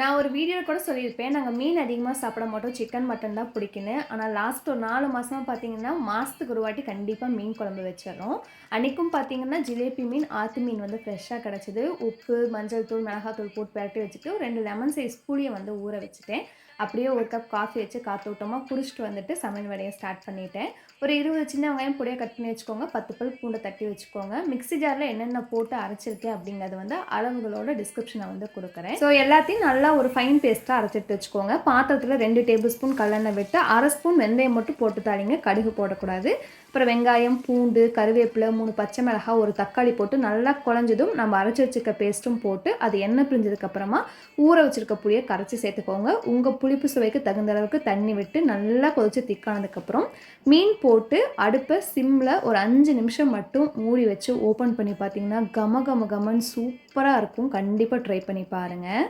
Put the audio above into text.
நான் ஒரு வீடியோவில் கூட சொல்லியிருப்பேன். நாங்கள் மீன் அதிகமாக சாப்பிட மாட்டோம். சிக்கன் மட்டன் தான் பிடிக்குன்னு. ஆனால் லாஸ்ட் ஒரு நாலு மாதமாக பார்த்தீங்கன்னா மாதத்துக்கு ஒரு வாட்டி கண்டிப்பாக மீன் குழம்பு வச்சிடறோம். அன்றைக்கும் பார்த்தீங்கன்னா ஜிலேபி மீன் ஆத்து மீன் வந்து ஃப்ரெஷ்ஷாக கிடச்சிது. உப்பு மஞ்சள் தூள் மிளகாத்தூள் போட்டு பரட்டி வச்சுட்டு ஒரு ரெண்டு லெமன் சைஸ் புளியை வந்து ஊற வச்சுட்டேன். அப்படியே ஒரு கப் காஃபி வச்சு காத்தோட்டமாக குடிச்சிட்டு வந்துட்டு சமையல் வேலையை ஸ்டார்ட் பண்ணிட்டேன். ஒரு இருபது சின்ன வெங்காயம் பொடியாக கட் பண்ணி வச்சுக்கோங்க. பத்து பல் பூண்டை தட்டி வச்சுக்கோங்க. மிக்ஸி ஜாரில் என்னென்ன போட்டு அரைச்சிருக்கேன் அப்படிங்கிறது வந்து அளவுகளோட டிஸ்கிரிப்ஷனை வந்து கொடுக்குறேன். ஸோ எல்லாத்தையும் நல்லா ஒரு ஃபைன் பேஸ்ட்டாக அரைச்சிட்டு வச்சுக்கோங்க. பாத்திரத்தில் ரெண்டு டேபிள் ஸ்பூன் கல்லெண்ணெய் விட்டு அரை ஸ்பூன் வெந்தயம் மட்டும் போட்டு தாளிங்க. கடுகு போடக்கூடாது. அப்புறம் வெங்காயம் பூண்டு கருவேப்பிலை மூணு பச்சை மிளகாய் ஒரு தக்காளி போட்டு நல்லா குழஞ்சதும் நம்ம அரைச்சி வச்சுருக்க பேஸ்ட்டும் போட்டு அது எண்ணெய் பிரிஞ்சதுக்கப்புறமா ஊற வச்சுருக்க புளியை கரைச்சி சேர்த்துக்கோங்க. உங்கள் புளிப்பு சுவைக்கு தகுந்த அளவுக்கு தண்ணி விட்டு நல்லா கொதிச்சு திக்கானதுக்கப்புறம் மீன் போட்டு அடுப்பை சிம்மில் ஒரு அஞ்சு நிமிஷம் மட்டும் மூடி வச்சு ஓப்பன் பண்ணி பார்த்தீங்கன்னா கம கம கமன்னு சூப்பராக இருக்கும். கண்டிப்பாக ட்ரை பண்ணி பாருங்கள்